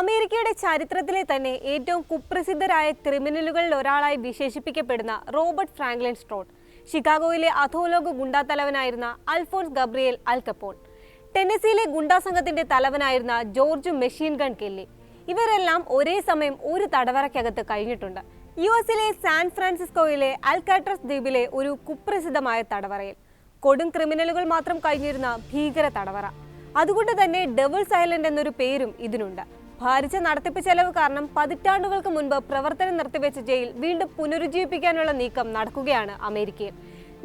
അമേരിക്കയുടെ ചരിത്രത്തിലെ തന്നെ ഏറ്റവും കുപ്രസിദ്ധരായ ക്രിമിനലുകളിൽ ഒരാളായി വിശേഷിപ്പിക്കപ്പെടുന്ന റോബർട്ട് ഫ്രാങ്ക്ലിൻ സ്ട്രോട്ട്. ഷിക്കാഗോയിലെ അധോലോക ഗുണ്ടാ തലവനായിരുന്ന അൽഫോൺസ് ഗബ്രിയേൽ അൽ ടെന്നസിയിലെ ഗുണ്ടാ സംഘത്തിന്റെ തലവനായിരുന്ന ജോർജ് മെഷീൻ ഗൺ കെല്ലി. ഇവരെല്ലാം ഒരേ സമയം ഒരു തടവറയ്ക്കകത്ത് കഴിഞ്ഞിട്ടുണ്ട്. യു എസിലെ സാൻ ഫ്രാൻസിസ്കോയിലെ അൽക്കാട്രസ് ദ്വീപിലെ ഒരു കുപ്രസിദ്ധമായ തടവറയിൽ. കൊടും ക്രിമിനലുകൾ മാത്രം കഴിഞ്ഞിരുന്ന ഭീകര തടവറ. അതുകൊണ്ട് തന്നെ ഡെവിൾസ് ഐലൻഡ് എന്നൊരു പേരും ഇതിനുണ്ട്. ഭാരിച്ച നടത്തിപ്പ് ചെലവ് കാരണം പതിറ്റാണ്ടുകൾക്ക് മുൻപ് പ്രവർത്തനം നിർത്തിവെച്ച ജയിൽ വീണ്ടും പുനരുജ്ജീവിപ്പിക്കാനുള്ള നീക്കം നടക്കുകയാണ് അമേരിക്കയിൽ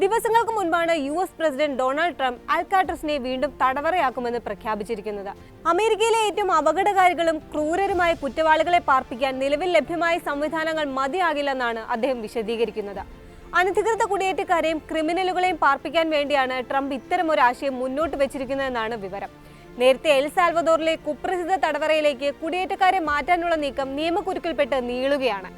ദിവസങ്ങൾക്ക് മുൻപാണ് U S president Donald Trump അൽക്കാട്രസിനെ വീണ്ടും തടവറയാക്കുമെന്ന് പ്രഖ്യാപിച്ചിരിക്കുന്നത്. അമേരിക്കയിലെ ഏറ്റവും അപകടകാരികളും ക്രൂരരുമായ കുറ്റവാളികളെ പാർപ്പിക്കാൻ നിലവിൽ ലഭ്യമായ സംവിധാനങ്ങൾ മതിയാകില്ലെന്നാണ് അദ്ദേഹം വിശദീകരിക്കുന്നത്. അനധികൃത കുടിയേറ്റക്കാരെയും ക്രിമിനലുകളെയും പാർപ്പിക്കാൻ വേണ്ടിയാണ് ട്രംപ് ഒരു ആശയം മുന്നോട്ട് വെച്ചിരിക്കുന്നതെന്നാണ് വിവരം. നേരത്തെ എൽ സാൽവദോറിലെ കുപ്രസിദ്ധ തടവറയിലേക്ക് കുടിയേറ്റക്കാരെ മാറ്റാനുള്ള നീക്കം നിയമക്കുരുക്കിൽപ്പെട്ട് നീളുകയാണ്.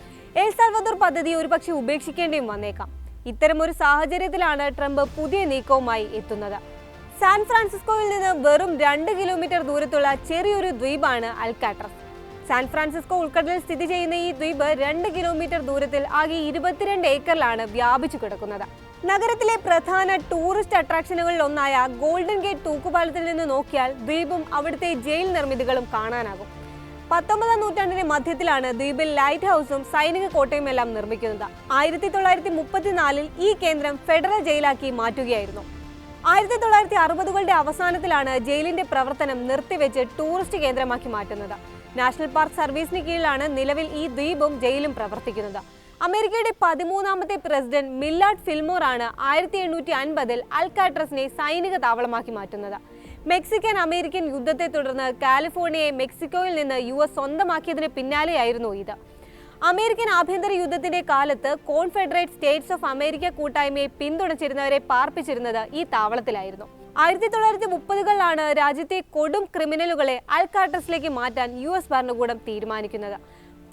എൽ സാൽവദോർ പദ്ധതി ഒരുപക്ഷെ ഉപേക്ഷിക്കേണ്ടിയും വന്നേക്കാം. ഇത്തരമൊരു സാഹചര്യത്തിലാണ് ട്രംപ് പുതിയ നീക്കവുമായി എത്തുന്നത്. സാൻ ഫ്രാൻസിസ്കോയിൽ നിന്ന് വെറും രണ്ട് കിലോമീറ്റർ ദൂരത്തുള്ള ചെറിയൊരു ദ്വീപാണ് അൽക്കാട്രസ്. സാൻ ഫ്രാൻസിസ്കോ ഉൾക്കടലിൽ സ്ഥിതി ചെയ്യുന്ന ഈ ദ്വീപ് രണ്ട് കിലോമീറ്റർ ദൂരത്തിൽ ആകെ ഇരുപത്തിരണ്ട് ഏക്കറിലാണ് വ്യാപിച്ചു കിടക്കുന്നത്. നഗരത്തിലെ പ്രധാന ടൂറിസ്റ്റ് അട്രാക്ഷനുകളിൽ ഒന്നായ ഗോൾഡൻ ഗേറ്റ് തൂക്കുപാലത്തിൽ നിന്ന് നോക്കിയാൽ ദ്വീപും അവിടുത്തെ ജയിൽ നിർമ്മിതികളും കാണാനാകും. പത്തൊമ്പതാം നൂറ്റാണ്ടിന്റെ മധ്യത്തിലാണ് ദ്വീപിൽ ലൈറ്റ് ഹൗസും സൈനിക കോട്ടയും എല്ലാം നിർമ്മിക്കുന്നത്. ആയിരത്തി തൊള്ളായിരത്തി മുപ്പത്തിനാലിൽ ഈ കേന്ദ്രം ഫെഡറൽ ജയിലാക്കി മാറ്റുകയായിരുന്നു. ആയിരത്തി തൊള്ളായിരത്തി അറുപതുകളുടെ അവസാനത്തിലാണ് ജയിലിന്റെ പ്രവർത്തനം നിർത്തിവെച്ച് ടൂറിസ്റ്റ് കേന്ദ്രമാക്കി മാറ്റുന്നത്. നാഷണൽ പാർക്ക് സർവീസിന് കീഴിലാണ് നിലവിൽ ഈ ദ്വീപും ജയിലും പ്രവർത്തിക്കുന്നത്. അമേരിക്കയുടെ പതിമൂന്നാമത്തെ പ്രസിഡന്റ് മില്ലാർഡ് ഫിൽമോർ ആണ് ആയിരത്തി എണ്ണൂറ്റി അൻപതിൽ അൽക്കാട്രസിനെ സൈനിക താവളമാക്കി മാറ്റുന്നത്. മെക്സിക്കൻ അമേരിക്കൻ യുദ്ധത്തെ തുടർന്ന് കാലിഫോർണിയയെ മെക്സിക്കോയിൽ നിന്ന് യു എസ് സ്വന്തമാക്കിയതിന് പിന്നാലെയായിരുന്നു ഇത്. അമേരിക്കൻ ആഭ്യന്തര യുദ്ധത്തിന്റെ കാലത്ത് കോൺഫെഡറേറ്റ് സ്റ്റേറ്റ്സ് ഓഫ് അമേരിക്ക കൂട്ടായ്മയെ പിന്തുണച്ചിരുന്നവരെ പാർപ്പിച്ചിരുന്നത് ഈ താവളത്തിലായിരുന്നു. ആയിരത്തി തൊള്ളായിരത്തി മുപ്പതുകളിലാണ് രാജ്യത്തെ കൊടും ക്രിമിനലുകളെ അൽക്കാട്ടസിലേക്ക് മാറ്റാൻ യു എസ് ഭരണകൂടം തീരുമാനിക്കുന്നത്.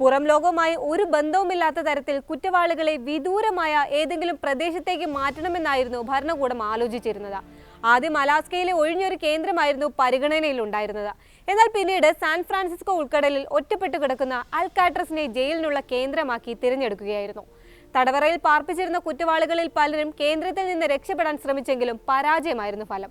പുറം ലോകവുമായി ഒരു ബന്ധവുമില്ലാത്ത തരത്തിൽ കുറ്റവാളികളെ വിദൂരമായ ഏതെങ്കിലും പ്രദേശത്തേക്ക് മാറ്റണമെന്നായിരുന്നു ഭരണകൂടം ആലോചിച്ചിരുന്നത്. ആദ്യം അലാസ്കയിലെ ഒഴിഞ്ഞൊരു കേന്ദ്രമായിരുന്നു പരിഗണനയിൽ ഉണ്ടായിരുന്നത് എന്നാൽ പിന്നീട് സാൻ ഫ്രാൻസിസ്കോ ഉൾക്കടലിൽ ഒറ്റപ്പെട്ടു കിടക്കുന്ന അൽക്കാട്രസിനെ ജയിലിനുള്ള കേന്ദ്രമാക്കി തിരഞ്ഞെടുക്കുകയായിരുന്നു. തടവറയിൽ പാർപ്പിച്ചിരുന്ന കുറ്റവാളികളിൽ പലരും കേന്ദ്രത്തിൽ നിന്ന് രക്ഷപ്പെടാൻ ശ്രമിച്ചെങ്കിലും പരാജയമായിരുന്നു ഫലം.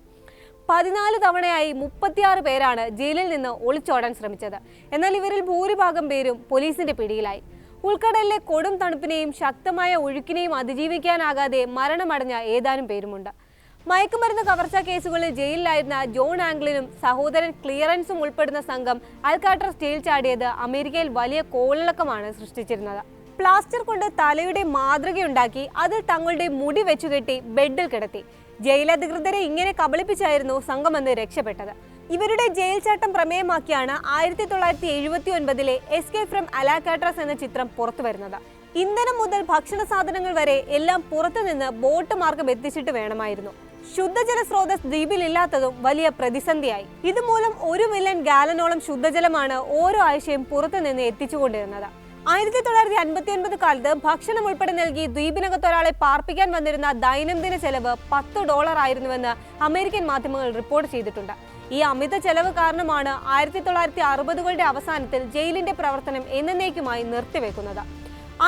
പതിനാല് തവണയായി മുപ്പത്തിയാറ് പേരാണ് ജയിലിൽ നിന്ന് ഒളിച്ചോടാൻ ശ്രമിച്ചത്. എന്നാൽ ഇവരിൽ ഭൂരിഭാഗം പേരും പോലീസിന്റെ പിടിയിലായി. ഉൾക്കടലിലെ കൊടും തണുപ്പിനെയും ശക്തമായ ഒഴുക്കിനെയും അതിജീവിക്കാനാകാതെ മരണമടഞ്ഞ ഏതാനും പേരുമുണ്ട്. മയക്കുമരുന്ന് കവർച്ച കേസുകളിൽ ജയിലിലായിരുന്ന ജോൺ ആംഗ്ലിനും സഹോദരൻ ക്ലിയറൻസും ഉൾപ്പെടുന്ന സംഘം അൽക്കാട്രസ് സ്റ്റേൽ ചാടിയത് അമേരിക്കയിൽ വലിയ കോളിളക്കമാണ് സൃഷ്ടിച്ചിരുന്നത്. പ്ലാസ്റ്റർ കൊണ്ട് തലയുടെ മാതൃകയുണ്ടാക്കി അതിൽ തങ്ങളുടെ മുടി വെച്ചുകെട്ടി ബെഡിൽ കിടത്തി. ജയിലധികൃതരെ ഇങ്ങനെ കബളിപ്പിച്ചായിരുന്നു സംഘമെന്ന് രക്ഷപ്പെട്ടത്. ഇവരുടെ ജയിൽ ചട്ടം പ്രമേയമാക്കിയാണ് ആയിരത്തി തൊള്ളായിരത്തി എഴുപത്തി ഒൻപതിലെ എസ്കേ ഫ്രം അലാക്കാട്രസ് എന്ന ചിത്രം പുറത്തു വരുന്നത് ഇന്ധനം മുതൽ ഭക്ഷണ സാധനങ്ങൾ വരെ എല്ലാം പുറത്തുനിന്ന് ബോട്ട് മാർഗം എത്തിച്ചിട്ട് വേണമായിരുന്നു. ശുദ്ധജല സ്രോതസ് ദ്വീപിലില്ലാത്തതും വലിയ പ്രതിസന്ധിയായി. ഇതുമൂലം ഒരു മില്യൺ ഗാലനോളം ശുദ്ധജലമാണ് ഓരോ ആഴ്ചയും പുറത്തുനിന്ന് എത്തിച്ചുകൊണ്ടിരുന്നത്. ആയിരത്തി തൊള്ളായിരത്തി അൻപത്തി ഒൻപത് കാലത്ത് ഭക്ഷണം ഉൾപ്പെടെ നൽകി ദ്വീപിനകത്ത് ഒരാളെ പാർപ്പിക്കാൻ വന്നിരുന്ന ദൈനംദിന ചെലവ് പത്ത് ഡോളർ ആയിരുന്നുവെന്ന് അമേരിക്കൻ മാധ്യമങ്ങൾ റിപ്പോർട്ട് ചെയ്തിട്ടുണ്ട്. ഈ അമിത ചെലവ് കാരണമാണ് ആയിരത്തി തൊള്ളായിരത്തി അറുപതുകളുടെ അവസാനത്തിൽ ജയിലിന്റെ പ്രവർത്തനം എന്നേക്കുമായി നിർത്തിവെക്കുന്നത്.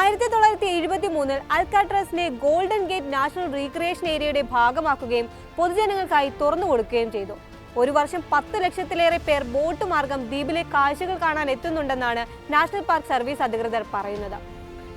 ആയിരത്തി തൊള്ളായിരത്തി എഴുപത്തി മൂന്നിൽ അൽക്കാട്രസിനെ ഗോൾഡൻ ഗേറ്റ് നാഷണൽ റീക്രിയേഷൻ ഏരിയയുടെ ഭാഗമാക്കുകയും പൊതുജനങ്ങൾക്കായി തുറന്നു കൊടുക്കുകയും ചെയ്തു. ഒരു വർഷം പത്ത് ലക്ഷത്തിലേറെ പേർ ബോട്ട് മാർഗം ദ്വീപിലെ കാഴ്ചകൾ കാണാൻ എത്തുന്നുണ്ടെന്നാണ് നാഷണൽ പാർക്ക് സർവീസ് അധികൃതർ പറയുന്നത്.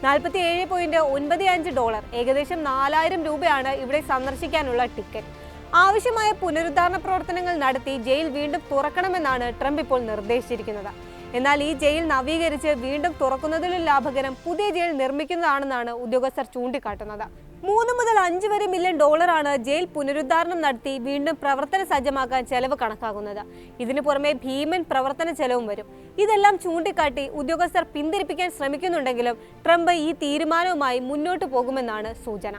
നാൽപ്പത്തി ഏഴ് പോയിന്റ് ഒൻപത് അഞ്ച് ഡോളർ ഏകദേശം നാലായിരം രൂപയാണ് ഇവിടെ സന്ദർശിക്കാനുള്ള ടിക്കറ്റ്. ആവശ്യമായ പുനരുദ്ധാരണ പ്രവർത്തനങ്ങൾ നടത്തി ജയിൽ വീണ്ടും തുറക്കണമെന്നാണ് ട്രംപ് ഇപ്പോൾ നിർദ്ദേശിച്ചിരിക്കുന്നത്. എന്നാൽ ഈ ജയിൽ നവീകരിച്ച് വീണ്ടും തുറക്കുന്നതിലും ലാഭകരം പുതിയ ജയിൽ നിർമ്മിക്കുന്നതാണെന്നാണ് ഉദ്യോഗസ്ഥർ ചൂണ്ടിക്കാട്ടുന്നത്. മൂന്ന് മുതൽ അഞ്ച് വരെ മില്യൺ ഡോളറാണ് ജയിൽ പുനരുദ്ധാരണം നടത്തി വീണ്ടും പ്രവർത്തന സജ്ജമാക്കാൻ ചെലവ് കണക്കാക്കുന്നത്. ഇതിനു പുറമെ ഭീമൻ പ്രവർത്തന ചെലവും വരും. ഇതെല്ലാം ചൂണ്ടിക്കാട്ടി ഉദ്യോഗസ്ഥർ പിന്തിരിപ്പിക്കാൻ ശ്രമിക്കുന്നുണ്ടെങ്കിലും ട്രംപ് ഈ തീരുമാനവുമായി മുന്നോട്ടു പോകുമെന്നാണ് സൂചന.